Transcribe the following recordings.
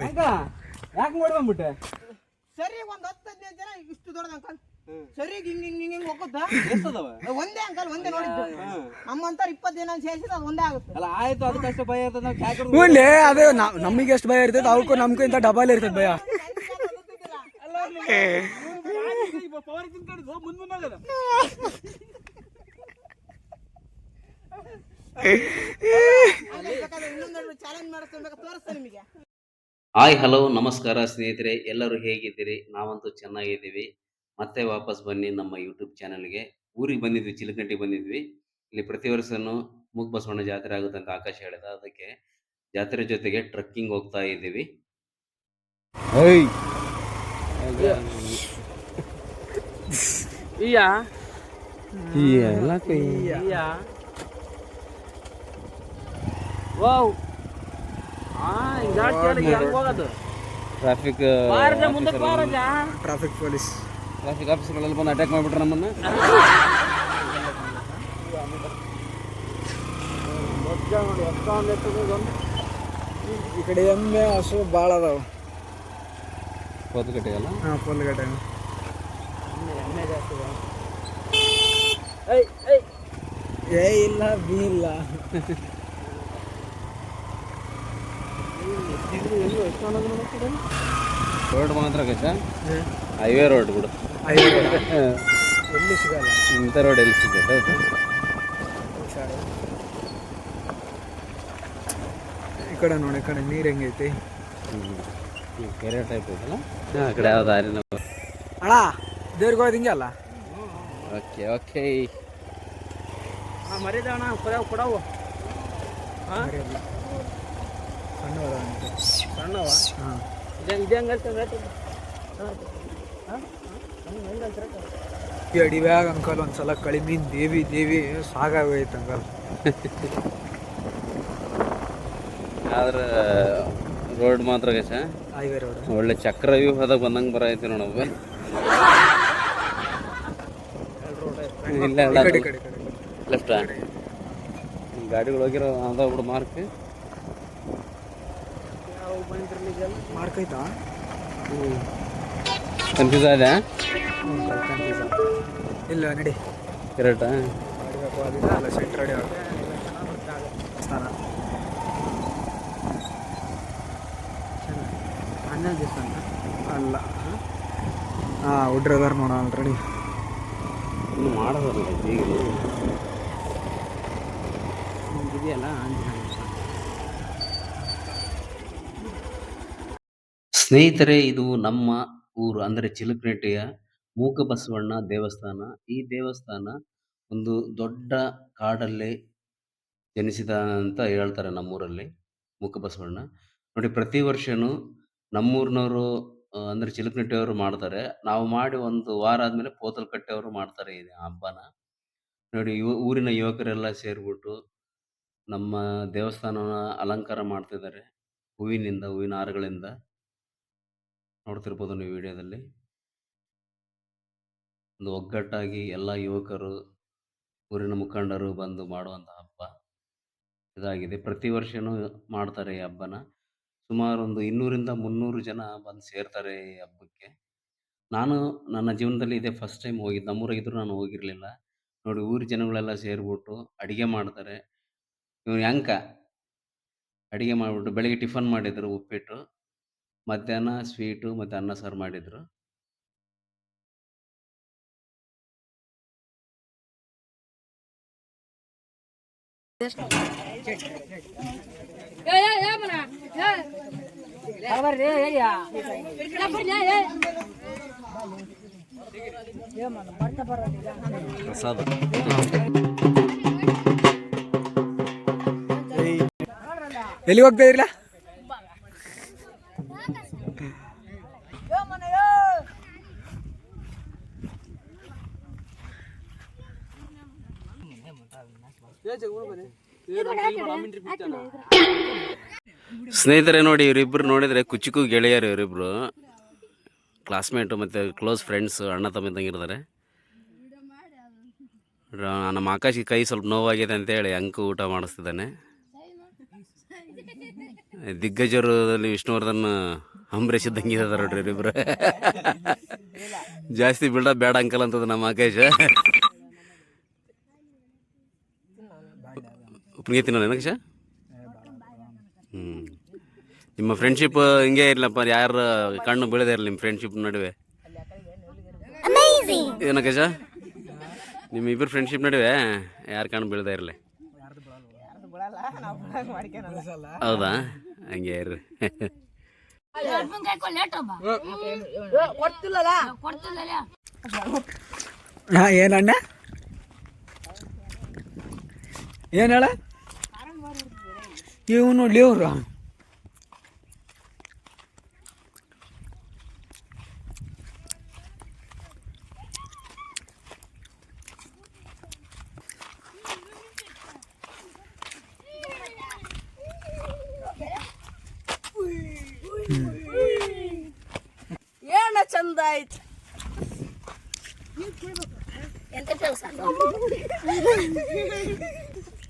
ಯಾಕೆ? ಮಾಡ್ಕೊಂಬಿಟ್ಟೆ ಸರಿ ಒಂದ್ ಹತ್ತು ಹದಿನೈದು ಜನ ಇಷ್ಟು ದೊಡ್ಡ ಅಂಕಲ್. ಸರಿ ಹಿಂಗ್ ಹಿಂಗ್ ಹಿಂಗ್ ಹಿಂಗ್ ಹೋಗುತ್ತಾ? ಎಷ್ಟದವ ಒಂದೇ ಅಂಕಲ್ ಒಂದೇ ನೋಡಿದ್ದು. ನಮ್ಮಂತಾರ ಇಪ್ಪತ್ತು ಜನ ಸೇರಿಸಿದ ಅದು ಒಂದೇ ಆಗುತ್ತೆ. ಅಲ್ಲ ಆಯ್ತು ಅದಕ್ಕಷ್ಟೇ ಭಯ ಇರ್ತದೆ ನಾವು ಕ್ಯಾಕರ್ ಹ್ಞೂ ಅದೇ ನಮಗೆ ಎಷ್ಟು ಭಯ ಇರ್ತದೆ ಅವಕ್ಕೂ ನಮ್ಗಿಂತ ಡಬಲ್ ಇರ್ತದೆ ಭಯ. ಪವರ್ ತಿನ್ಕೊಂಡಿದ್ದು ಮುಂದ್ ಮುಂದಾಗದ ಇನ್ನೊಂದು ಚಾಲೆಂಜ್ ಮಾಡಿಸ್ಬೇಕು ತೋರಿಸ್ತಾರೆ ನಿಮಗೆ. ಹಾಯ್ ಹಲೋ ನಮಸ್ಕಾರ ಸ್ನೇಹಿತರೆ ಎಲ್ಲರೂ ಹೇಗಿದ್ದೀರಿ? ನಾವಂತೂ ಚೆನ್ನಾಗಿದ್ದೀವಿ. ಮತ್ತೆ ವಾಪಸ್ ಬನ್ನಿ ನಮ್ಮ ಯೂಟ್ಯೂಬ್ ಚಾನಲ್ಗೆ ಊರಿಗೆ ಬಂದಿದ್ವಿ ಚಿಲಕಂಟಿ ಬಂದಿದ್ವಿ. ಇಲ್ಲಿ ಪ್ರತಿ ವರ್ಷನೂ ಮೂಗ್ ಬಸವಣ್ಣ ಜಾತ್ರೆ ಆಗುತ್ತೆ ಅಂತ ಆಕಾಶ ಹೇಳಿದ ಅದಕ್ಕೆ ಜಾತ್ರೆ ಜೊತೆಗೆ ಟ್ರಕ್ಕಿಂಗ್ ಹೋಗ್ತಾ ಇದ್ದೀವಿ. ವಾವ್ ಹಾ ಹಿಂಗ್ ದಾಟ್ತಿಯಲ್ಲ, ಈಗ ಹಂಗ್ ಹೋಗೋದು ಟ್ರಾಫಿಕ್ ಟ್ರಾಫಿಕ್ ಪೊಲೀಸ್ ಟ್ರಾಫಿಕ್ ಆಫೀಸರ್ಗಳೆಲ್ಲ ಬಂದು ಅಟ್ಯಾಕ್ ಮಾಡಿಬಿಟ್ರೆ ನಮ್ಮನ್ನ? ಈ ಕಡೆ ಎಮ್ಮೆ ಹಸು ಭಾಳ ಅದಾವ. ಕೋತುಕಟ್ಟೆಗಲ್ಲ ಹಾಂ ಪೊಲ್ಗಟ್ಟೆ ಏಯ್ ಏಯ್. ಏ ಇಲ್ಲ ಬಿ ಇಲ್ಲ. ರೋಡ್ ಮಾತ್ರ ಗಜ ಹೈವೇ ರೋಡ್ ಬಿಡು ಐದು ಎಲ್ಲಿ ಸಿಗಲ್ಲ ಇಂಥ ರೋಡ್ ಎಲ್ಲಿ ಸಿಗುತ್ತೆ ಹುಷಾರು. ಈ ಕಡೆ ನೋಡಿ ಈ ಕಡೆ ನೀರು ಹೆಂಗೈತಿ ಈ ಕೆರೆ ಟೈಪ್ ಐತಲ್ಲ ಆ ಕಡೆ ಯಾವ ದಾರಿನ ಅಣ್ಣ ದೇವ್ರಿಗೆ ಹೋಗೋದು ಹಿಂಗೆ ಅಲ್ಲ ಓಕೆ ಓಕೆ ಮರಿದಣ್ಣ ಕೊಡವು ಕೊಡವು ಮರ್ಯಾದೆ. ಸಣ್ಣವ ಹಾಂ ಇದೇ ಅಡಿವ್ಯಾಗ ಅಂಕಲ್ ಒಂದ್ಸಲ ಕಳಿಮೀನ್ ದೇವಿ ದೇವಿ ಸಾಕಾಗೋಯ್ತು ಅಂಕಲ್. ಆದ್ರೆ ರೋಡ್ ಮಾತ್ರ ಗಸ. ಒಳ್ಳೆ ಚಕ್ರ ವ್ಯೂಹದಾಗ ಬಂದಂಗೆ ಬರೈತಿ ನೋಡಪ್ಪ ಇಲ್ಲ ಲೆಫ್ಟ್ ಗಾಡಿಗಳು ಹೋಗಿರೋ ಅದ ಬಿಡು ಮಾರ್ಕ್. ಮಾರ್ಕೈತಾ ಕನ್ಫ್ಯೂಸ್ ಆದ ಕನ್ಫ್ಯೂಸ್ ಇಲ್ಲ ನಡಿ. ಕರೆಕ್ಟಾ ಅಲ್ಲ ಸೆಂಟ್ ರೆಡಿ ದಿವಸ ಅಂತ? ಅಲ್ಲ. ಹಾಂ ಹುಡ್ರದಾರ ನೋಡ ಆಲ್ರೆಡಿ ಮಾಡೋದಲ್ಲ ಈಗ ಇದೆಯಲ್ಲ ಆಂಜನೇಯ ಸ್ನೇಹಿತರೆ, ಇದು ನಮ್ಮ ಊರು, ಅಂದರೆ ಚಿಲಕನಟ್ಟಿಯ ಮೂಕ ಬಸವಣ್ಣ ದೇವಸ್ಥಾನ. ಈ ದೇವಸ್ಥಾನ ಒಂದು ದೊಡ್ಡ ಕಾಡಲ್ಲಿ ಜನಿಸಿದ ಅಂತ ಹೇಳ್ತಾರೆ ನಮ್ಮೂರಲ್ಲಿ ಮೂಕ ಬಸವಣ್ಣ ನೋಡಿ, ಪ್ರತಿ ವರ್ಷನೂ ನಮ್ಮೂರಿನವರು ಅಂದ್ರೆ ಚಿಲುಕನಟ್ಟಿಯವರು ಮಾಡ್ತಾರೆ. ನಾವು ಮಾಡಿ ಒಂದು ವಾರ ಆದಮೇಲೆ ಪೋತಲಕಟ್ಟೆಯವರು ಮಾಡ್ತಾರೆ ಈ ಹಬ್ಬನ. ನೋಡಿ, ಯುವ, ಊರಿನ ಯುವಕರೆಲ್ಲ ಸೇರಿಬಿಟ್ಟು ನಮ್ಮ ದೇವಸ್ಥಾನನ ಅಲಂಕಾರ ಮಾಡ್ತಿದ್ದಾರೆ. ಹೂವಿನಿಂದ, ಹೂವಿನ ಹಾರಗಳಿಂದ. ನೋಡ್ತಿರ್ಬೋದು ನೀವು ವಿಡಿಯೋದಲ್ಲಿ. ಒಂದು ಒಗ್ಗಟ್ಟಾಗಿ ಎಲ್ಲ ಯುವಕರು, ಊರಿನ ಮುಖಂಡರು ಬಂದು ಮಾಡುವಂಥ ಹಬ್ಬ ಇದಾಗಿದೆ. ಪ್ರತಿ ವರ್ಷವೂ ಮಾಡ್ತಾರೆ ಈ ಹಬ್ಬನ. ಸುಮಾರು ಒಂದು ಇನ್ನೂರಿಂದ ಮುನ್ನೂರು ಜನ ಬಂದು ಸೇರ್ತಾರೆ ಈ ಹಬ್ಬಕ್ಕೆ. ನಾನು ನನ್ನ ಜೀವನದಲ್ಲಿ ಇದೇ ಫಸ್ಟ್ ಟೈಮ್ ಹೋಗಿದ್ದು ನಮ್ಮೂರಾಗಿದ್ದರೂ ನಾನು ಹೋಗಿರಲಿಲ್ಲ. ನೋಡಿ ಊರು ಜನಗಳೆಲ್ಲ ಸೇರಿಬಿಟ್ಟು ಅಡುಗೆ ಮಾಡ್ತಾರೆ. ಇವ್ರು ಯಾಂಕ ಅಡುಗೆ ಮಾಡಿಬಿಟ್ಟು ಬೆಳಿಗ್ಗೆ ಟಿಫನ್ ಮಾಡಿದರು ಉಪ್ಪಿಟ್ಟು. ಮಧ್ಯಾಹ್ನ ಸ್ವೀಟು ಮತ್ತು ಅನ್ನ ಸಾರು ಮಾಡಿದ್ರು. ಪ್ರಸಾದ ಎಲ್ಲಿ ಹೋಗ್ತಾ ಇರಲ್ಲ ಸ್ನೇಹಿತರೆ ನೋಡಿ ಇವರಿಬ್ಬರು ನೋಡಿದರೆ ಕುಚಿಕು ಗೆಳೆಯರು ಇವರಿಬ್ಬರು ಕ್ಲಾಸ್ಮೇಟು ಮತ್ತು ಕ್ಲೋಸ್ ಫ್ರೆಂಡ್ಸು ಅಣ್ಣ ತಮ್ಮಂಗಿರ್ತಾರೆ ನಮ್ಮ ಆಕಾಶಿಗೆ ಕೈ ಸ್ವಲ್ಪ ನೋವಾಗಿದೆ ಅಂತೇಳಿ ಅಂಕು ಊಟ ಮಾಡಿಸ್ತಿದ್ದಾನೆ. ದಿಗ್ಗಜರಲ್ಲಿ ವಿಷ್ಣುವರ್ಧನ್ ಅಂಬರೀಷ್ ನೋಡ್ರಿ ಇವರಿಬ್ರು. ಜಾಸ್ತಿ ಬಿಲ್ಡಪ್ ಬೇಡ ಅಂಕಲ್ ಅಂತದ ನಮ್ಮ ಆಕೇಶ. ಉಪ್ಪಿಗೆ ತಿನ್ನೋಣ ಏನಕೇಶ ಹ್ಞೂ ನಿಮ್ಮ ಫ್ರೆಂಡ್ಶಿಪ್ ಹಿಂಗೆ ಇರಲಪ್ಪ ಯಾರು ಕಣ್ಣು ಬೀಳದೇ ಇರಲಿ ನಿಮ್ಮ ಫ್ರೆಂಡ್ಶಿಪ್ ನಡುವೆ. ಏನಕೇಶ ನಿಮ್ಮ ಇಬ್ಬರು ಫ್ರೆಂಡ್ಶಿಪ್ ನಡುವೆ ಯಾರು ಕಣ್ಣು ಬೀಳದೇ ಇರಲಿ? ಹೌದಾ? ಹಂಗೆ ಇರ್ರಿ. ಏನಣ್ಣ? ಏನು ಹೇಳ? ಇವ್ ನೋಡಿ ಇವ್ರು ಏನ ಚಂದ ಆಯ್ತು ಎಲ್ಲೆಲ್ಲಿ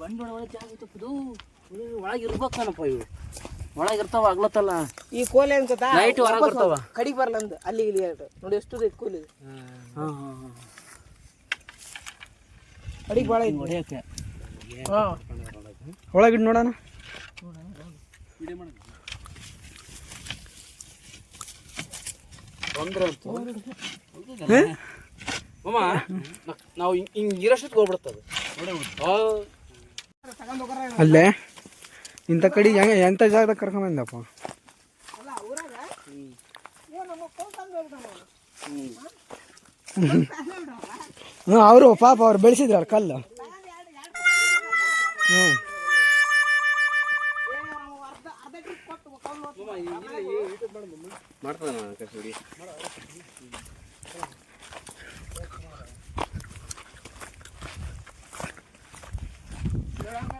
ಬಂಡವಾಳ ಒಳಗೆ ಜಾಗತ್ತಪ್ಪದು ಒಳಗೆ ಇರ್ಬೇಕನಪ್ಪ ಇವು ಒಳಗಿರ್ತಾವ ಆಗ್ಲತ್ತಲ್ಲ ಈ ಕೋಲೆ ಏನ್ ನೈಟ್ Night ಬರ್ತಾವ. ಕಡಿಗೆ ಬರಲ್ಲ ಅಂದ ಅಲ್ಲಿ ಇಲ್ಲಿ ಎರಡು. ನೋಡಿ ಎಷ್ಟು ಐತಿ ಕೂಲಿ. ಹಾಂ ಹಾಂ ಹಾಂ ಕಡಿಗೆ ಭಾಳ ಐತಿ. ಹೊಡೆಯಕ್ಕೆ. ಹಾ. ಒಳಗಿಡ್ ನೋಡೋಣ. ತೊಂದ್ರೆ ಅಂತೂ ಮಾಮ ನಾವು ಹಿಂಗೆ ಇರೋಷ್ಟಕ್ಕೆ ಹೋಗ್ಬಿಡ್ತದೆ. ಅಲ್ಲೇ? ಇಂಥ ಕಡೆ ಹೆಂಗೆ ಎಂಥ ಜಾಗದಾಗ ಕರ್ಕೊಂಬಂದಪ್ಪ ಹ್ಞೂ ಅವರು ಪಾಪ ಅವ್ರು ಬೆಳೆಸಿದ್ರು ಕಲ್ಲು. ಹ್ಞೂ ಮಾಡ್ತದ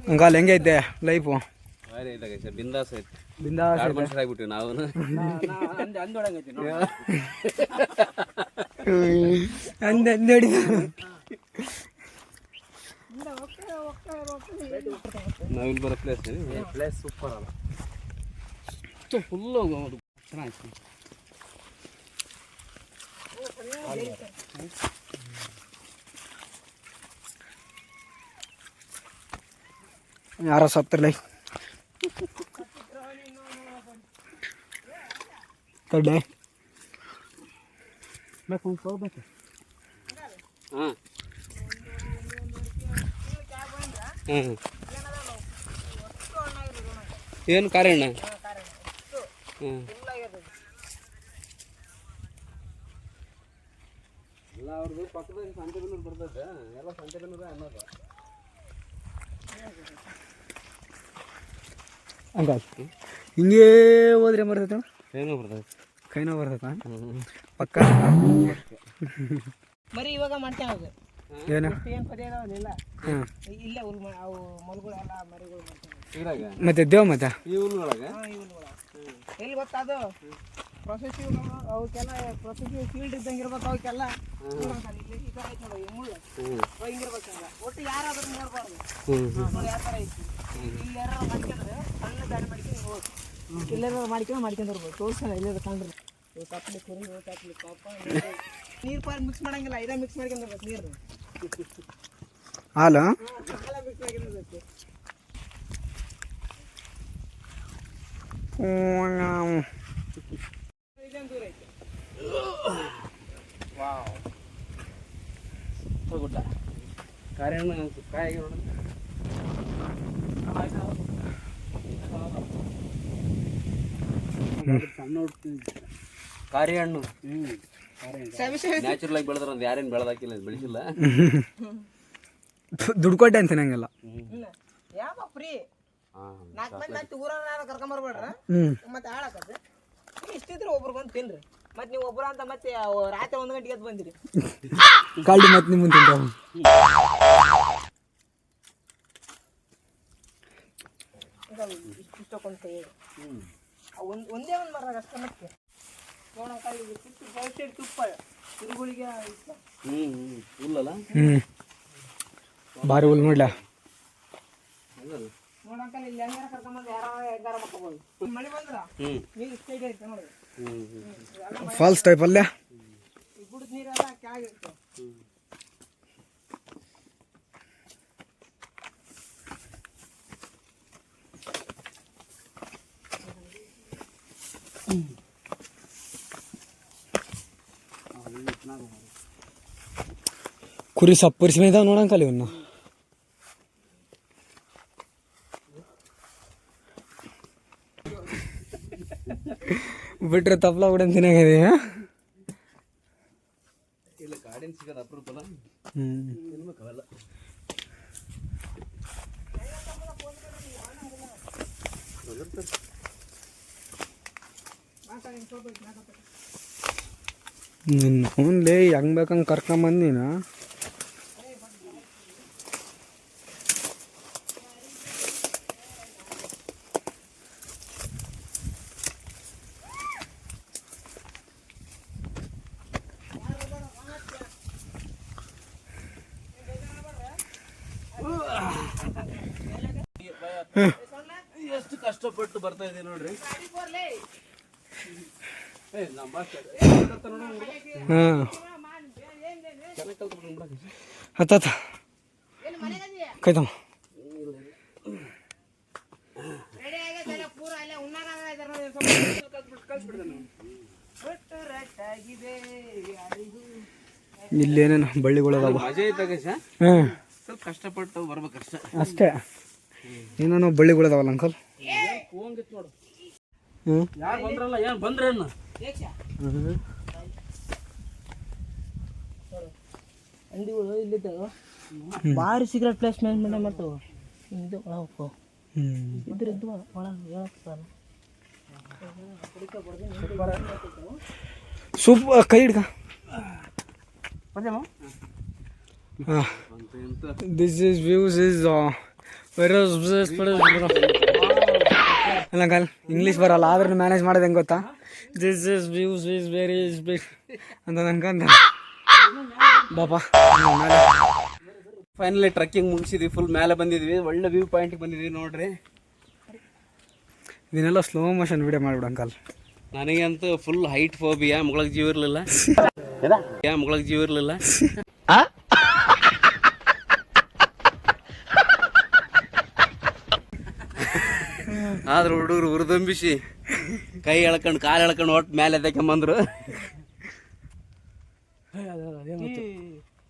ಕಸ್ತೂರಿ ಹೆಂಗೆ ಹೆಂಗೈತೆ ಲೈಫು ಬಿಂದಾಸ್ ಐತೆ. ಬಿಂದಾಸ್ ಮನುಷ್ಯರಾಗ್ಬಿಟ್ಟಿವಿ ನಾವು. ಅಂದ ನೋಡಿ. ನಾವಿಲ್ಲಿ ಬರೋ ಪ್ಲೇಸ್ ಪ್ಲೇಸ್ ಸೂಪರ್ ಅಲ್ಲ. ಫುಲ್ಲು ಯಾರ ಸತ್ತರ್ಲೈ. ಕಡ್ಡೆ ಹಾಂ ಹ್ಞೂ ಏನು ಕಾರಣ ಹ್ಞೂ ಎಲ್ಲ ಅವ್ರದ್ದು ಪಕ್ಕದಾಗ ಸಂತೆಬೆನ್ನೂರು ಬರ್ತೈತೆ. ಎಲ್ಲ ಸಂತೆಬೆನ್ನೂರು ಅನ್ನೋದು. ಹಂಗ ಹಿಂಗೇ ಹೋದ್ರೆ ಬರ್ತೈತೆ ಏನೋ ಬರ್ತೈತೆ. ಕೈನೋ ಬರ್ತೈತ? ಪಕ್ಕ ಮರಿ ಇವಾಗ ಮಾಡ್ತೇವೆ ಏನು? ಹಾಂ. ಇಲ್ಲೇ ಹುಲ್ ಮ- ಅವು ಮಲ್ಗಳೆಲ್ಲ ಮರಿಗಳು ಮಾಡ್ತಾವೆ. ಮತ್ತೆ ದೇವ್ ಮತ್ತೆ? ಈ ಹುಲ್ಲುಗಳಾಗ ಹಾ ಈ ಎಲ್ಲಿ ಗೊತ್ತಾ ಅದು? ಪ್ರೊಸೆಸಿವ್ ಅವಕ್ಕೆಲ್ಲ ಪ್ರೊಸೆಸಿವ್ ಫೀಲ್ಡ್ ಇದ್ದಂಗೆ ಇರ್ಬೇಕು ಅವಕ್ಕೆಲ್ಲ. ಹಿಂಗಿರ್ಬೇಕಲ್ಲ ಒಟ್ಟು ಯಾರಾದ್ರೂ ನೋಡ್ಬಾರ್ದು. ಯಾವ ಥರ ಐತಿ? ಇಲ್ಲಿ ಯಾರು ಮಾಡ್ಕೊಂಡ್ರೆ ಸಣ್ಣ ದಾಡಿ ಮಾಡ್ಕೊಂಡು ಹೋಗ್ಬೇಕು ಇಲ್ಲೆಲ್ಲ ಮಾಡ್ಕೊಂಡು ಮಾಡ್ಕೊಂಡು ಬರ್ಬೋದು ತೋರ್ಸಲ್ಲ ಇಲ್ಲೇ ಕಂಡ್ರೆ ಇವು ತಪ್ಪಲಿ ಕುರಿ ಇವು ತಪ್ಪಲಿ ಪಾಪ ನೀರು ಪಾರು ಮಿಕ್ಸ್ ಮಾಡಂಗಿಲ್ಲ ಇದೇ ಮಿಕ್ಸ್ ಮಾಡ್ಕೊಂಡು ಬರ್ಬೇಕು ನೀರು ಹಾಲು ಎಲ್ಲ ಮಿಕ್ಸ್ ಮಾಡ್ಕೊಂಡಿರ್ಬೇಕು ಹ್ಮ್. ಇದೊಂದು ದೂರ ಐತೆ ಹೋಗ್ಬಿಟ್ಟ ಕಾರಣ ಕಾಯಿಗೆ ನೋಡ ಸಣ್ಣ ಹುಡ್ತಿದ್ದೆ ಕಾರಿ ಹಣ್ಣು ಹ್ಞೂ ನ್ಯಾಚುರಲ್ ಆಗಿ ಬೆಳೆದ್ರ ಯಾರೇನು ಬೆಳೆದಾಕಿಲ್ಲ ಬೆಳೆಸಿಲ್ಲ. ದುಡ್ಕೊಟ್ಟೆ ಅಂತ ನಂಗೆಲ್ಲ ಯಾವ ಫ್ರೀ. ನಾಲ್ಕು ಮಂದಿ ಮತ್ತೆ ಊರ ಕರ್ಕೊಂಬರ್ಬೇಡ್ರ ಹ್ಞೂ ಮತ್ತೆ ಹಾಳಾಕತ್ತೆ ಇಷ್ಟಿದ್ರೆ ಒಬ್ರಿಗೊಂದು ತಿನ್ರಿ. ಮತ್ತೆ ನೀವು ಒಬ್ರು ಅಂತ ಮತ್ತೆ ಅವ್ ರಾತ್ರಿ ಒಂದು ಗಂಟೆಗೆ ಎದ್ದು ಬಂದಿರಿ. ಕಾಲ್ಡಿ ಮತ್ತೆ ನಿಮ್ಮ ಇಷ್ಟು ಇಷ್ಟಕ್ಕೊಂದು ಕೈ ಒಂದು ಒಂದೇ ಒಂದು ಮರ ಅಷ್ಟೇ ಮತ್ತೆ. ನೋಡೋಣ ಇದು ತುಪ್ಪ ಔಷಧಿ ತುಪ್ಪ. ತಿರುಗುಳಿಗೆ ಇಷ್ಟ ಹ್ಞೂ ಹ್ಞೂ ಇಲ್ಲಲ್ಲ ಹ್ಞೂ ಭಾರಿ ಹುಲ್ ನೋಡ್ಲ ನೋಡಂಕ ಇಲ್ಲಿ ಹೆಂಗಾರ ಕರ್ಕೊಂಬಂದು ಯಾರ ಹೆಂಗಾರ ಮಕ್ಕೋಬೋದು ಮಳೆ ಬಂದ್ರ? ಹ್ಞೂ ನೀರು ಇಷ್ಟ ಐತೆ ನೋಡಿ. ಫಾಲ್ಸ್ ಟೈಪ್ ಅಲ್ಲೇ? ಗುಡದ ನೀರೆಲ್ಲ ಕೆಳಗಿರ್ತವೆ ಕುರಿ ಸಪ್ಪರಿಸಿ ಮೇಯ್ದಾವ ನೋಡಂಕಲ್ಲಿ ಇವನ್ನ ಬಿಟ್ರೆ ತಪ್ಲ ಕೂಡ ತಿನ್ನಾಗಿದೆ ಹ್ಞೂ ನಿನ್ನ ಫೋನ್ಲೇ ಹೆಂಗ್ ಬೇಕಂಗೆ ಕರ್ಕೊಂಬಂದಿನ ಎಷ್ಟು ಕಷ್ಟಪಟ್ಟು ಬರ್ತಾ ಇದೆ ನೋಡ್ರಿ? ಹಾಂ ಚೆನ್ನಾಗಿ ಕಲ್ತ್ಬಿಟ್ಟು ಹತ್ತ ಕೈತಮ್ಮ ಇಲ್ಲೇನೇನು ಬಳ್ಳಿಗಳದಾವ ಹಾಂ ಸ್ವಲ್ಪ ಕಷ್ಟಪಟ್ಟು ಬರ್ಬೇಕಷ್ಟೇ ಅಷ್ಟೇ ಏನೇನೋ ಬಳ್ಳಿಗಳದಾವಲ್ಲ ಅಂಕಲ್ ಹ್ಞೂ ಯಾರು ಬಂದ್ರಲ್ಲ ಏನು ಬಂದ್ರೇನು ಅಂಡಿಗಳು ಇಲ್ಲಿದ್ದಾವ ಭಾರಿ ಸಿಗರೇಟ್ ಪ್ಲೇಸ್ ಮ್ಯಾನೇಜ್ಮೆಂಟ್ ಮತ್ತು ಇದು ಒಳ ಹೋಗು ಹ್ಞೂ ಇದ್ರ ಇದ್ವು ಒಳಗೆ ಹೇಳಕ್ಕೆ ಸೂಪ್ ಕೈ ಹಿಡ್ಕ. This is views is very ಅಲ್ಲ ಅಂಕಲ್ ಇಂಗ್ಲೀಷ್ ಬರಲ್ಲ ಆದ್ರೂ ಮ್ಯಾನೇಜ್ ಮಾಡೋದು ಹೆಂಗೆ ಗೊತ್ತಾ? This is views is very is big ಅಂತ ಅನ್ಕೊಂತ ಬಾಬಾ ಫೈನಲಿ ಟ್ರೆಕ್ಕಿಂಗ್ ಮುಗಿಸಿದ್ವಿ ಫುಲ್ ಮೇಲೆ ಬಂದಿದ್ವಿ. ಒಳ್ಳೆ ವ್ಯೂ ಪಾಯಿಂಟ್ಗೆ ಬಂದಿದ್ವಿ ನೋಡ್ರಿ. ಇದನ್ನೆಲ್ಲ ಸ್ಲೋ ಮೋಷನ್ ವಿಡಿಯೋ ಮಾಡಿಬಿಡು ಅಂಕಲ್. ನನಗಂತೂ ಫುಲ್ ಹೈಟ್ ಫೋಬಿಯಾ ಮುಗಳಗ್ ಜೀವ ಇರಲಿಲ್ಲ. ಯಾ ಮುಗಳಗ್ ಜೀವ ಇರಲಿಲ್ಲ. ಆದ್ರೆ ಹುಡುಗರು ಹುರಿದಂಬಿಸಿ. ಕೈ ಎಳ್ಕೊಂಡು ಕಾಲು ಎಳ್ಕೊಂಡು ಒಟ್ಟು ಮೇಲೆ ಎದ್ದಕೊಂಬಂದ್ರು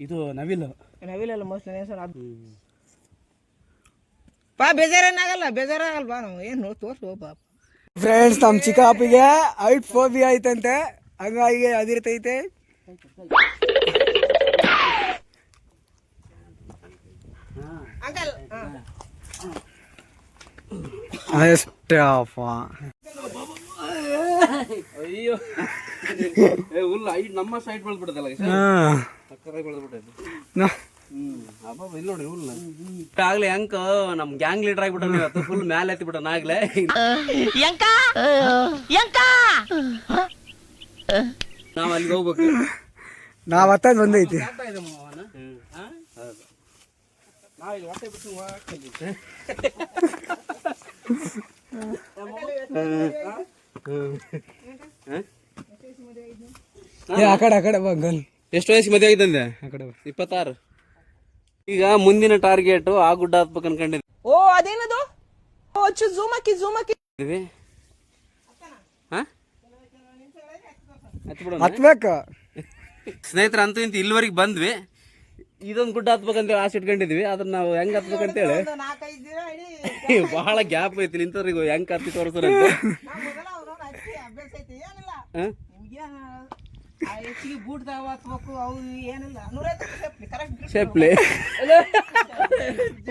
ಇದು ನವಿಲು. ನವಿಲಲ್ಲ ಮೋಸ್ಟ್ ಸರ್ ಅದು. ಪಾ ಬೇಜಾರೇನಾಗಲ್ಲ ಬೇಜಾರಾಗಲ್ವಾ ಬಾ ನಾವು? ಏನು ತೋರ್ಸು ಪಾಪ. ಫ್ರೆಂಡ್ಸ್ ನಮ್ಮ ಚಿಕ್ಕಪ್ಪಿಗೆ ಹೈಟ್ ಫೋಬಿಯಾ ಐತಂತೆ. ಹಂಗಾಗಿ ಅದಿರ್ತೈತೆ ಅಂಕಲ್ ಅಷ್ಟೇ ಅಪ್ಪ. ಅಯ್ಯೋ. ಏ ಹುಲ್ಲು ಐಟ್ ನಮ್ಮ ಸೈಡ್ ಬೆಳೆದ್ಬಿಡದಲ್ಲ ಹಾಂ. ಸಕ್ಕತ್ತಾಗಿ ಬೆಳೆದ್ಬಿಟ್ಟೈತಿ ನಾ. ಹ್ಮ್ ಅಬ್ಬಬ್ಬ ಇಲ್ಲಿ ನೋಡಿ ಹುಲ್ಲು ಆಗ್ಲೇ ಅಂಕ ನಮ್ ಗ್ಯಾಂಗ್ ಲೀಡರ್ ಆಗ್ಬಿಟ್ಟ ಇವತ್ತು. ಫುಲ್ ಮ್ಯಾಲೆ ಎತ್ತಿ ಬಿಟ್ಟ ಆಗ್ಲೇ ನಾವ್ ಅಲ್ಲಿಗೆ ಹೋಗ್ಬೇಕು. ನಾವು ಹತ್ತದ್ ಬಂದೈತಿ. ಏ ಆ ಕಡೆ ಆ ಕಡೆ ಎಷ್ಟು ವಯಸ್ಸಿಗೆ ಮದುವೆ ಆಗಿದ್ದಂದೆ ಆ ಕಡೆ ಇಪ್ಪತ್ತಾರು. ಈಗ ಮುಂದಿನ ಟಾರ್ಗೆಟ್ ಆ ಗುಡ್ಡ ಹತ್ಬೇಕು ಅನ್ಕೊಂಡಿದ್ವಿ ಓ ಅದೇನದು? ಓ ಅಚ್ಚು ಜೂಮ್ ಹಾಕಿ ಜೂಮ್ ಹಾಕಿ? ಹತ್ಬೇಕು. ಸ್ನೇಹಿತರ ಅಂತೂ ಇಂತ ಇಲ್ಲಿವರೆಗೆ ಬಂದ್ವಿ. ಇದೊಂದು ಗುಡ್ಡ ಹತ್ಬೇಕಂತೇಳಿ ಆಸೆ ಇಟ್ಕೊಂಡಿದ್ವಿ ಅದನ್ನ ನಾವು ಹೆಂಗ್ ಹತ್ಬೇಕಂತೇಳಿ ಬಹಳ ಗ್ಯಾಪ್ ಐತಿ ನಿಂತವ್ರಿಗೆ ಹೆಂಗ್ ಹತ್ತಿ ತೋರಿಸ್ರಂತ ಶೇಪ್ಲೆ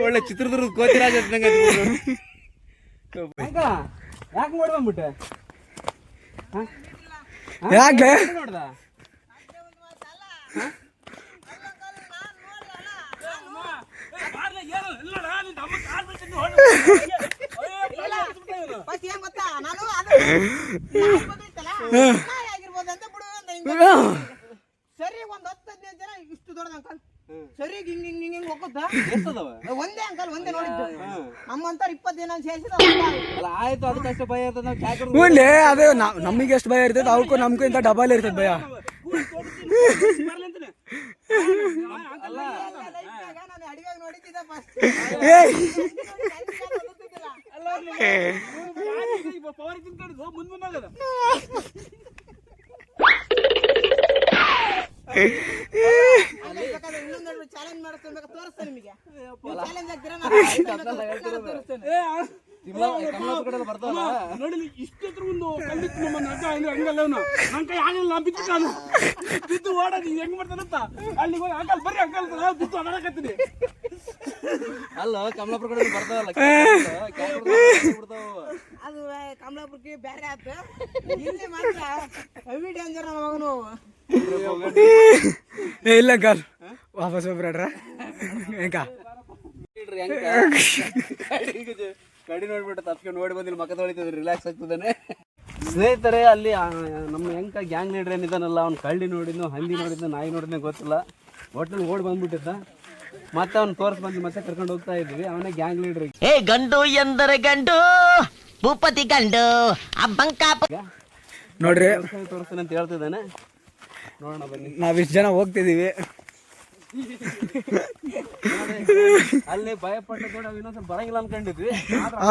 ಒಳ್ಳೆ ಚಿತ್ರದುರ್ಗದ ಕೋತಿರಾಜ ಯಾಕೆ ಮಾಡಿ ಬಂದ್ಬಿಟ್ಟೆ? ಯಾಕೆ ನೋಡ್ದ? ಫಸ್ಟ್ ಏನ್ ಗೊತ್ತಾ? ನಾನು ಆಗಿರ್ಬೋದು ಅಂತ ಬಿಡು ಅಂತ ಹಿಂಗೆ ಸರಿ ಒಂದ್ ಹತ್ತು ಹದಿನೈದು ಜನ ಇಷ್ಟು ದೊಡ್ಡದ ಅಂಕಲ್. ಸರಿ ಹಿಂಗ್ ಹಿಂಗ್ ಹಿಂಗ್ ಹಿಂಗ್ ಹೋಗುತ್ತಾ ಎಷ್ಟದವ? ಒಂದೇ ಅಂಕಲ್ ಒಂದೇ ನೋಡಿದ್ದು. ನಮ್ಮಂತರ ಇಪ್ಪತ್ತು ದಿನ ಸೇರಿಸಿದ ಅಲ್ಲ ಆಯ್ತು ಅದಕ್ಕಷ್ಟು ಭಯ ಇರ್ತದೆ ನಾವು ಅದೇ ನಮಗೆ ಎಷ್ಟು ಭಯ ಇರ್ತದೆ ಅವಕ್ಕೂ ನಮ್ಗೂ ಇಂಥ ಡಬಲ್ ಇರ್ತದೆ ಭಯ. ನಾನು ಅಡಿಗೆ ನೋಡಿದ್ದೆ ಫಸ್ಟ್ ಏಯ್ ಇನ್ನೊಂದು ಚಾಲೆಂಜ್ ಮಾಡಿಸ್ಬೇಕು ತೋರಿಸ್ತೇನೆ ನಿಮಗೆ. ಚಾಲೆಂಜ್ ಆಗ್ತೀರಾ ನಾನು ತೋರಿಸ್ತೇನೆ. ನೋಡಿ ಇಷ್ಟತ್ರ ಒಂದು ಕಲ್ಲಿತ್ತು ನಮ್ಮ ನಗ ಅಂದ್ರೆ ಹಂಗಲ್ಲ ಅವನು. ನನ್ನ ಕೈ ಆಗಿಲ್ಲ ನಾ ಬಿದ್ದು ನಾನು ಬಿದ್ದು ಓಡೋದು ಹೆಂಗ್ ಮಾಡ್ತಾನಂತ ಅಲ್ಲಿ ಹೋಗಿ ಅಂಕಲ್ ಬರ್ರಿ ಅಂಕಲ್ ಅಂತ ಬಿದ್ದು ಅಡಕತ್ತೀನಿ ಅಲ್ಲ ಕಮಲಾಪುರ ಕಡೆ ಬರ್ತಾವಲ್ಲ ಬಿಡ್ತಾವ ಅದು ಕಮಲಾಪುರಕ್ಕೆ ಬೇರೆ ಆಯ್ತು ಇಲ್ಲಿ ಮಾತ್ರ ಹೆವಿ ಡೇಂಜರ್ ನಮ್ಮ ಮಗನು. ಏ ಇಲ್ಲ ಅಂಕಲ್ ವಾಪಸ್ ಹೋಗ್ಬಿಡ್ರ ಹೆಂಗ ಕಡಿ ನೋಡ್ಬಿಟ್ಟು ತಪ್ಸ್ಕೊಂಡು ನೋಡಿ ಬಂದಿಲ್ಲ ಮಕ್ಕ ತೊಳಿತಿದ್ರೆ ರಿಲ್ಯಾಕ್ಸ್ ಆಗ್ತದಾನೆ ಸ್ನೇಹಿತರೆ ಅಲ್ಲಿ ನಮ್ಮ ಹೆಂಕ ಗ್ಯಾಂಗ್ ಲೀಡರ್ ಏನಿದ್ದಾನಲ್ಲ ಅವ್ನು ಕಳ್ಳಿ ನೋಡಿದ್ನು ಹಂದಿ ನೋಡಿದ್ನು ನಾಯಿ ನೋಡಿದ್ನೇ ಗೊತ್ತಿಲ್ಲ. ಒಟ್ಟಲ್ಲಿ ಓಡಿ ಬಂದ್ಬಿಟ್ಟಿದ್ದ. ಮತ್ತೆ ಅವ್ನು ತೋರ್ಸ್ ಬಂದು ಮತ್ತೆ ಕರ್ಕೊಂಡು ಹೋಗ್ತಾ ಇದ್ವಿ. ಅವನೇ ಗ್ಯಾಂಗ್ ಲೀಡರ್ ಏ ಗಂಡು ಎಂದರೆ ಗಂಡು ಭೂಪತಿ ಗಂಡು ನೋಡ್ರಿ. ತೋರಿಸ್ತಾನೆ ಅಂತ ಹೇಳ್ತಿದ್ದಾನೆ. ನೋಡೋಣ ಬನ್ನಿ. ನಾವಿಷ್ಟು ಜನ ಹೋಗ್ತಿದೀವಿ ಅಲ್ಲಿ ಭಯಪಟ್ಟು ಕೂಡ ನಾವು ಇನ್ನೊಂದ್ಸಲ ಬರಂಗಿಲ್ಲ ಅನ್ಕೊಂಡಿದ್ವಿ.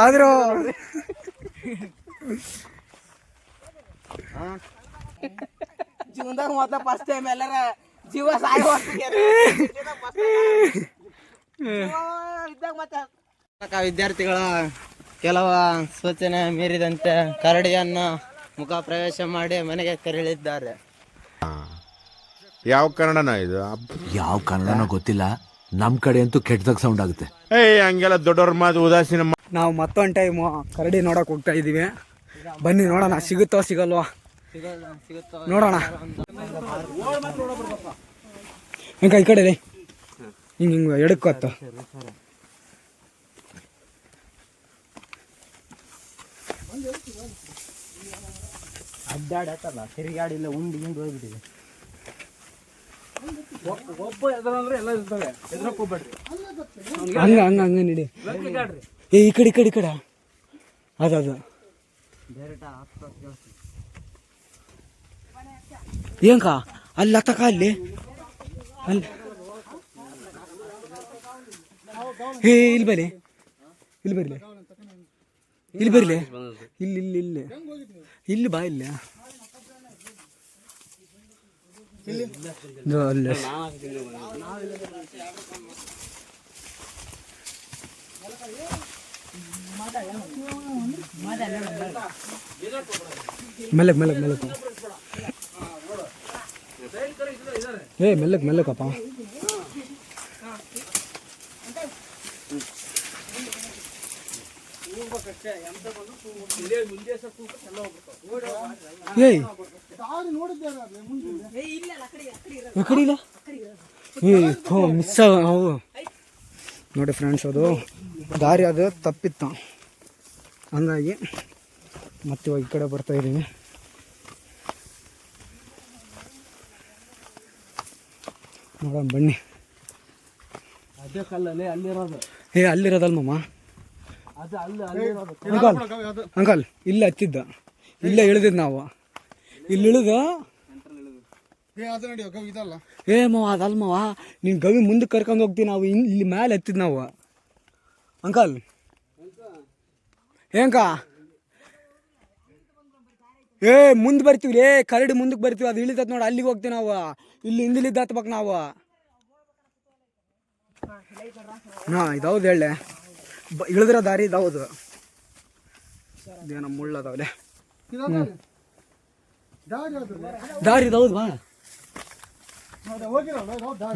ಆದ್ರೂ ಜೀವನದಾಗ ಮೊದಲ ಫಸ್ಟ್ ಟೈಮ್ ಎಲ್ಲರ ಜೀವ ಸಾಯೋ ಇದ್ದಾಗ ಮತ್ತೆ ವಿದ್ಯಾರ್ಥಿಗಳ ಕೆಲವು ಸೂಚನೆ ಮೀರಿದಂತೆ ಕರಡಿಯನ್ನು ಮುಖ ಪ್ರವೇಶ ಮಾಡಿ ಮನೆಗೆ ತೆರಳಿದ್ದಾರೆ. ಯಾವ ಕನ್ನಡನ ಇದು? ಯಾವ ಕನ್ನಡನೋ ಗೊತ್ತಿಲ್ಲ. ನಮ್ ಕಡೆ ಅಂತೂ ಕೆಟ್ಟದಾಗ ಸೌಂಡ್ ಆಗುತ್ತೆ. ಏಯ್ ಹಂಗೆಲ್ಲ ದೊಡ್ಡವ್ರ ಮಾತು ಉದಾಸೀನ ಮಾ- ನಾವು ಮತ್ತೊಂದು ಟೈಮು ಕರಡಿ ನೋಡಕ್ ಹೋಗ್ತಾ ಇದೀವಿ. ಬನ್ನಿ ನೋಡೋಣ ಸಿಗುತ್ತೋ ಸಿಗಲ್ವಾ? ನೋಡೋಣ. ಹಿಂಗ ಈ ಕಡೆ ರೀ. ಹಿಂಗ ಹಿಂಗ ಎಡಕ್ಕತ್ತ ಅಡ್ಡಾಡತ್ತಲ್ಲ ತಿರುಗಾಡಿಲ್ಲ ಉಂಡಿ ಹಿಂಗ್ ಹೋಗ್ಬಿಟ್ಟಿದೆ. ಒಬ್ಬ ಎದ್ರಂದ್ರೆ ಎಲ್ಲ ಇರ್ತವೆ. ಎದ್ರಕ್ ಹೋಗ್ಬೇಡ್ರಿ. ಹಂಗ ಹಂಗ ಹಂಗ ನಡಿ. ಏ ಈ ಕಡೆ ಈ ಕಡೆ ಈ ಕಡೆ. ಅದು ಅದು. ಏನ್ಕ? ಅಲ್ಲಿ ಅತ್ತಕ ಅಲ್ಲಿ? ಅಲ್ಲಿ. ಏ ಇಲ್ಲಿ ಬರಿ ಇಲ್ಲಿ ಬರ್ಲಿ. ಇಲ್ಲಿ ಬರ್ಲಿ. ಇಲ್ಲಿ ಇಲ್ಲಿ ಇಲ್ಲಿ. ಇಲ್ಲಿ ಬಾ ಇಲ್ಲಿ. ಮೆಲ್ಲಕ್ ಮೆಲ್ಲಕ್ ಮೆಲ್ಲಕ್ ಏ ಮೆಲ್ಲಕ್ ಮೆಲ್ಲಕಪ್ಪ ಏಯ್ ಆ ಕಡೆ ಇಲ್ಲ? ಏ ಹೋ ಮಿಸ್ ಅವು ನೋಡಿ ಫ್ರೆಂಡ್ಸ್ ಅದು ದಾರಿ ಅದು ತಪ್ಪಿತ್ತು. ಹಂಗಾಗಿ ಮತ್ತೆ ಇವಾಗ ಈ ಕಡೆ ಬರ್ತಾ ಇದ್ದೀನಿ. ನೋಡೋಣ ಬನ್ನಿ. ಅದೇ ಕಲ್ಲಲ್ಲಿ ಅಲ್ಲಿರೋದು. ಏ ಅಲ್ಲಿರೋದಲ್ಲ ಮಾಮ. ಅದು ಅಲ್ಲಿ ಅಲ್ಲಿರೋದು. ಅಂಕಲ್ ಅಂಕಲ್ ಇಲ್ಲಿ ಹತ್ತಿದ್ದ. ಇಲ್ಲೇ ಇಳಿದಿದ್ದು ನಾವು. ಇಲ್ಲಿ ಇಳಿದು? ಏ ಮಾವ ಅದಲ್ಲ ಮಾವ. ನೀನು ಗವಿ ಮುಂದೆ ಕರ್ಕೊಂಡು ಹೋಗ್ತೀವಿ ನಾವು ಇಲ್ಲಿ ಮೇಲೆ ಹತ್ತಿದ್ ನಾವು. ಅಂಕಲ್. ಏಂಕ ಏ ಮುಂದೆ ಬರ್ತೀವಿ ಏ ಕರಡಿ ಮುಂದಕ್ಕೆ ಬರ್ತೀವಿ. ಅದು ಇಳಿತತ್ ನೋಡಿ ಅಲ್ಲಿಗೆ ಹೋಗ್ತೀವಿ ನಾವು. ಇಲ್ಲಿ ಹಿಂದಿಲಿದ್ದ ಹತ್ಬೇಕು ನಾವು. ಹಾಂ ಇದೌದು ಹೇಳೆ. ಬ ಇಳಿದಿರೋ ದಾರಿ ಇದೌದು ಇದೇನೋ ಮುಳ್ಳದವಲೆ ದಾರಿ ಹೌದು ಬಾ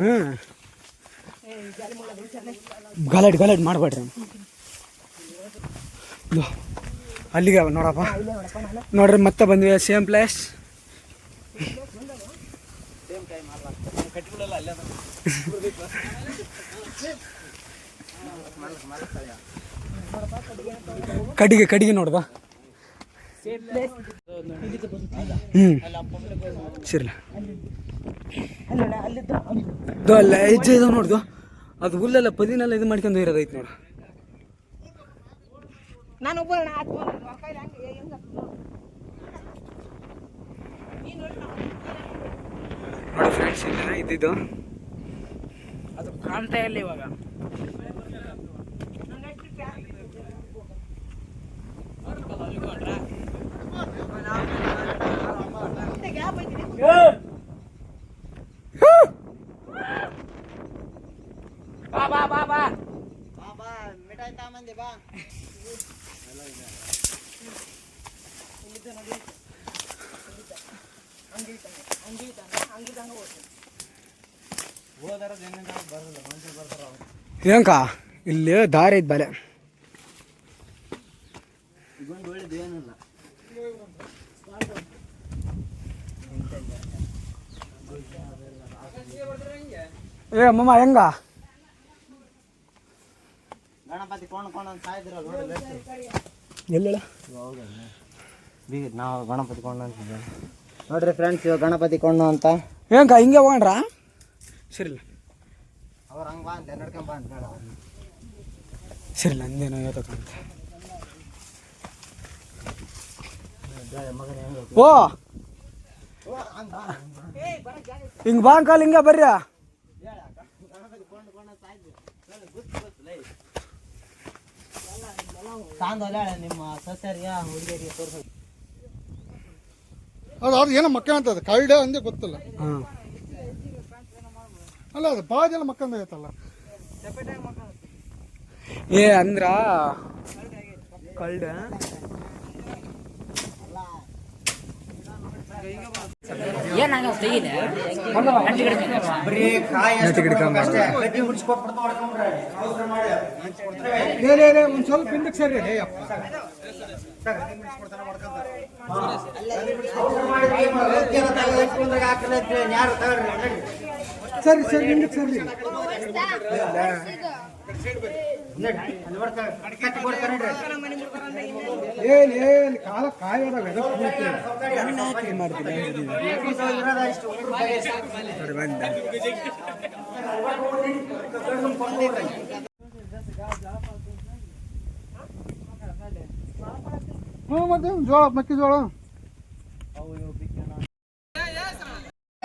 ಹ್ಮ್. ಗಲಾಟೆ ಗಲಾಟೆ ಮಾಡಬೇಡ್ರಿ. ಅಲ್ಲಿಗೆ ನೋಡಪ್ಪ. ನೋಡ್ರಿ ಮತ್ತೆ ಬಂದ್ವಿ. ಸೇಮ್ ಪ್ಲೇಸ್ ಕಡಿಗೆ ಕಡಿಗೆ ನೋಡ್ದ? ಹೆಜ್ಜೆ ನೋಡ್ದು ಅದು ಹುಲ್ಲೆಲ್ಲ ಪದಿನೆಲ್ಲ ಇದು ಮಾಡ್ಕೊಂಡು ಇರೋದೈತೆ ನೋಡು ನಾನು ಫ್ರೆಂಡ್ಸ್ ಇಲ್ಲ ಇದ್ದಿದ್ದು. ಅದು ಕಾಣ್ತಾ ಇಲ್ಲ ಇವಾಗ. ಬಾ ಬಾ ಬಾ ಬಾ ಬಾ ಮಿಠಾಯಿ ತಾಮಂದೆ ಬಾ ಏನಕ್ಕ ಇಲ್ಲಿ ದಾರಿ ಐತೆ ಬಲೆ ಏ ಅಮ್ಮಮ್ಮ ಹೆಂಗ? ಗಣಪತಿ ಕೊಂಡು ಕೊಂಡು ಅಂತ ಸಾಯ್ದಿರಲ್ಲ ನೋಡಿ ಎಲ್ಲ ಬೀಗ ನಾವು ಗಣಪತಿ ಕೊಂಡು ಅಂತ ನೋಡ್ರಿ ಫ್ರೆಂಡ್ಸ್ ಇವಾಗ ಗಣಪತಿ ಕೊಂಡು ಅಂತ. ಹೆಂಗ ಹಿಂಗೆ ಹೋಗಣ್ರ? ಸರಿಲ್ಲ ಅವ್ರು ಹಂಗೆ ಬಾ ಅಂತ ನಡ್ಕೊಂಡ್ ಬಾ ಅಂತ ಬೇಡ ಸರಿಲ್ಲ ಅಂದೇನೋ ಹೇಳ್ತಕ್ಕಂತ ಓ. ಹಿಂಗೆ ಬಾ ಅಂಕಲ್ ಹಿಂಗೆ ಬರ್ರಿ. ನಿಮ್ಮ ಸಸ್ಯರಿಗೆ ಹುಡುಗಿಯರಿಗೆ ತೋರಿಸೋದು ಅದು ಅದು. ಏನೋ ಮಕ್ಕ ಅಂತದ ಕಳ್ಳ ಅಂದೇ ಗೊತ್ತಲ್ಲ. ಹಾಂ. ಅಲ್ಲ ಅದು ಭಾಳ ಜನ ಐತಲ್ಲ. ಏ ಅಂದ್ರ ಕಳ್ಳ. ಒಂದು ಸ್ವಲ್ಪ ಹಿಂದಕ್ಕೆ ಸರಿ ಸರಿ ಸರಿ ಹಿಂದಕ್ಕೆ ಸರಿ ಏನ್ ಏನ್ ಕಾಲ ಕಾಯೋದ ಹ್ಞೂ ಮತ್ತೆ ಜೋಳ ಮೆಕ್ಕೆಜೋಳ ಏ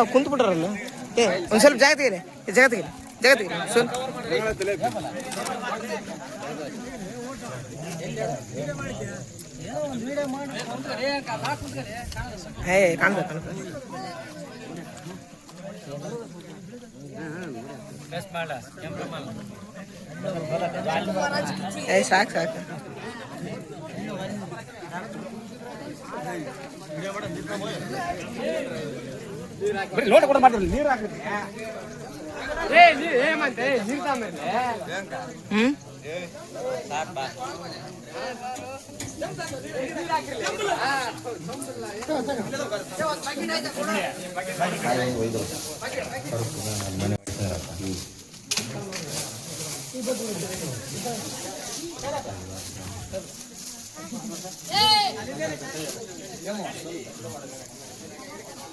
ಎಲ್ಲ ಕುಂತು ಬಿಟ್ರಲ್ಲ. ಏ ಒಂದ್ ಸ್ವಲ್ಪ ಜಾಗ ತೆಗೀರಿ. ಏ, ಜಾಗ ತೆಗೀರಿ. ಜಾಗ ತೆಗೀರಿ. ಸ್ವಲ್ಪ ಏ ಕಾಣ್ತದೆ ಕಾಣ್ತದೆ ಏ ಸಾಕು ಸಾಕು.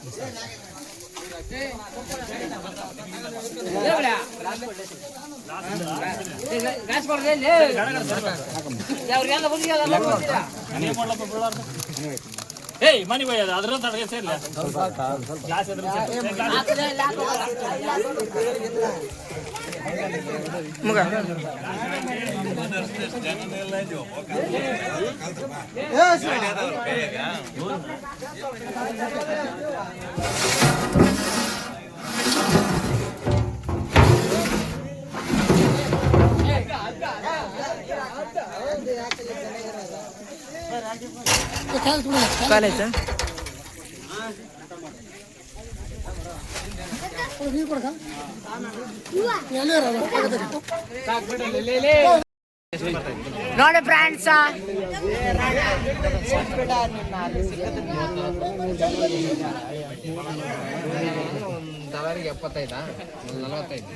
Yeah. Hey, mani vaya, adrón tarde se le. College? ನೋಡಿ ಫ್ರೆಂಡ್ಸ್ ಎಪ್ಪತ್ತೈದಾ? ನಲವತ್ತೈದು?